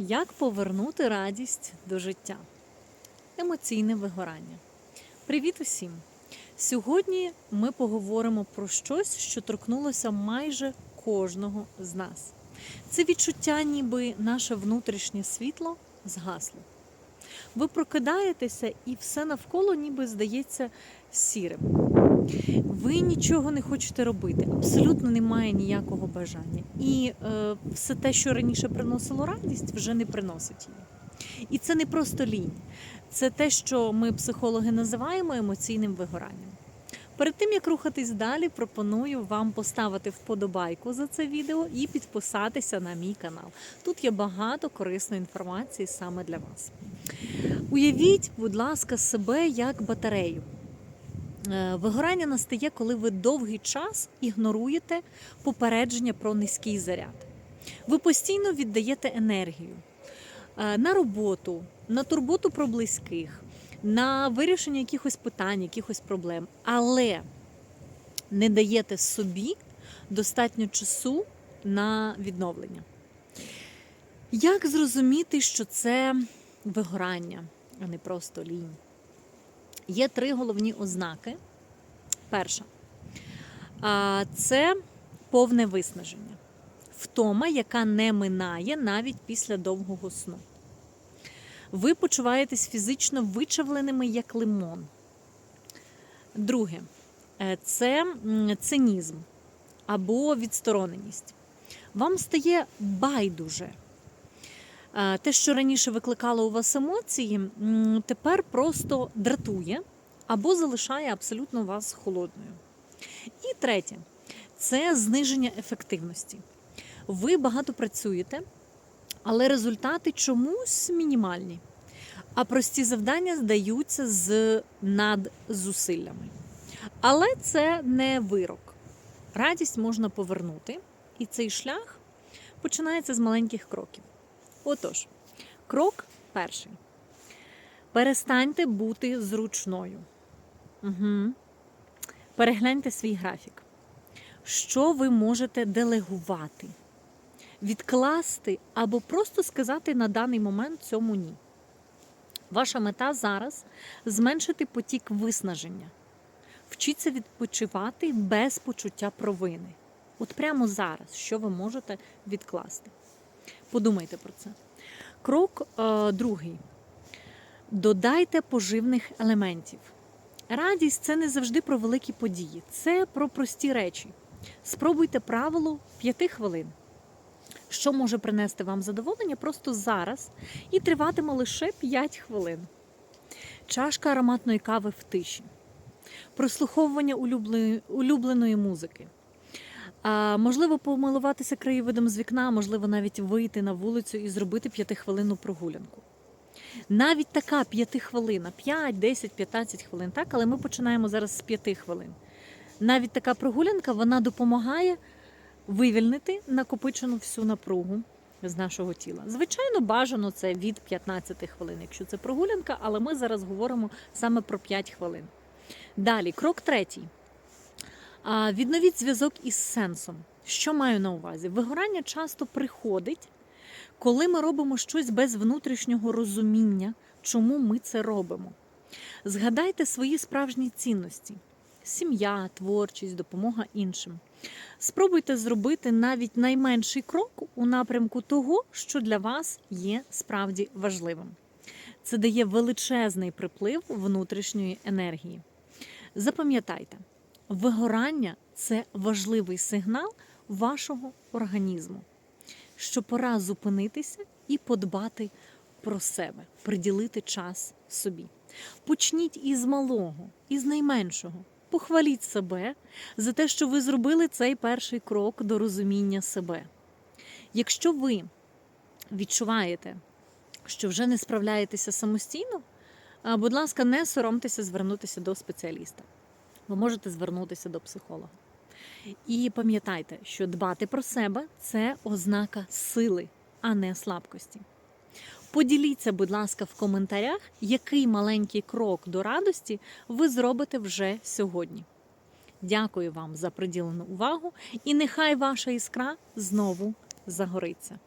Як повернути радість до життя? Емоційне вигорання. Привіт усім! Сьогодні ми поговоримо про щось, що торкнулося майже кожного з нас. Це відчуття, ніби наше внутрішнє світло згасло. Ви прокидаєтеся, і все навколо ніби здається сірим. Ви нічого не хочете робити, абсолютно немає ніякого бажання. І е, все те, що раніше приносило радість, вже не приносить її. І це не просто лінь, це те, що ми, психологи, називаємо емоційним вигоранням. Перед тим як рухатись далі, пропоную вам поставити вподобайку за це відео і підписатися на мій канал. Тут є багато корисної інформації саме для вас. Уявіть, будь ласка, себе як батарею. Е, Вигорання настає, коли ви довгий час ігноруєте попередження про низький заряд. Ви постійно віддаєте енергію е, на роботу, на турботу про близьких, на вирішення якихось питань, якихось проблем, але не даєте собі достатньо часу на відновлення. Як зрозуміти, що це вигорання, а не просто лінь? Є три головні ознаки. Перша це повне виснаження, втома, яка не минає навіть після довгого сну. Ви почуваєтесь фізично вичавленими як лимон. Друге е, це цинізм або відстороненість. Вам стає байдуже. Е, Те, що раніше викликало у вас емоції, тепер просто дратує або залишає абсолютно вас холодною. І третє це зниження ефективності. Ви багато працюєте, але результати чомусь мінімальні. А прості завдання здаються з надзусиллями. Але це не вирок. Радість можна повернути, і цей шлях починається з маленьких кроків. Отож, крок перший. Перестаньте бути зручною. Угу. Перегляньте свій графік. Що ви можете делегувати, відкласти або просто сказати на даний момент цьому ні. Ваша мета зараз зменшити потік виснаження. Вчіться відпочивати без почуття провини. От прямо зараз, що ви можете відкласти. Подумайте про це. Крок е, другий. Додайте поживних елементів. Радість це не завжди про великі події, це про прості речі. Спробуйте правило 5 хвилин. Що може принести вам задоволення просто зараз і триватиме лише 5 хвилин. Чашка ароматної кави в тиші, прослуховування улюбленої музики. Можливо, помилуватися краєвидом з вікна, можливо, навіть вийти на вулицю і зробити п'ятихвилинну прогулянку. Навіть така п'ятихвилина, 5, 10, 15 хвилин, так, але ми починаємо зараз з 5 хвилин. Навіть така прогулянка вона допомагає вивільнити накопичену всю напругу з нашого тіла. Звичайно, бажано це від 15 хвилин, якщо це прогулянка, але ми зараз говоримо саме про 5 хвилин. Далі, крок третій. Відновіть зв'язок із сенсом. Що маю на увазі? Вигорання часто приходить, коли ми робимо щось без внутрішнього розуміння, чому ми це робимо. Згадайте свої справжні цінності: сім'я, творчість, допомога іншим. Спробуйте зробити навіть найменший крок у напрямку того, що для вас є справді важливим. Це дає величезний приплив внутрішньої енергії. Запам'ятайте, вигорання це важливий сигнал вашого організму, що пора зупинитися і подбати про себе, приділити час собі. Почніть із малого, із найменшого. Похваліть себе за те, що ви зробили цей перший крок до розуміння себе. Якщо ви відчуваєте, що вже не справляєтеся самостійно, будь ласка, не соромтеся звернутися до спеціаліста. Ви можете звернутися до психолога. І пам'ятайте, що дбати про себе це ознака сили, а не слабкості. Поділіться, будь ласка, в коментарях, який маленький крок до радості ви зробите вже сьогодні. Дякую вам за приділену увагу, і нехай ваша іскра знову загориться.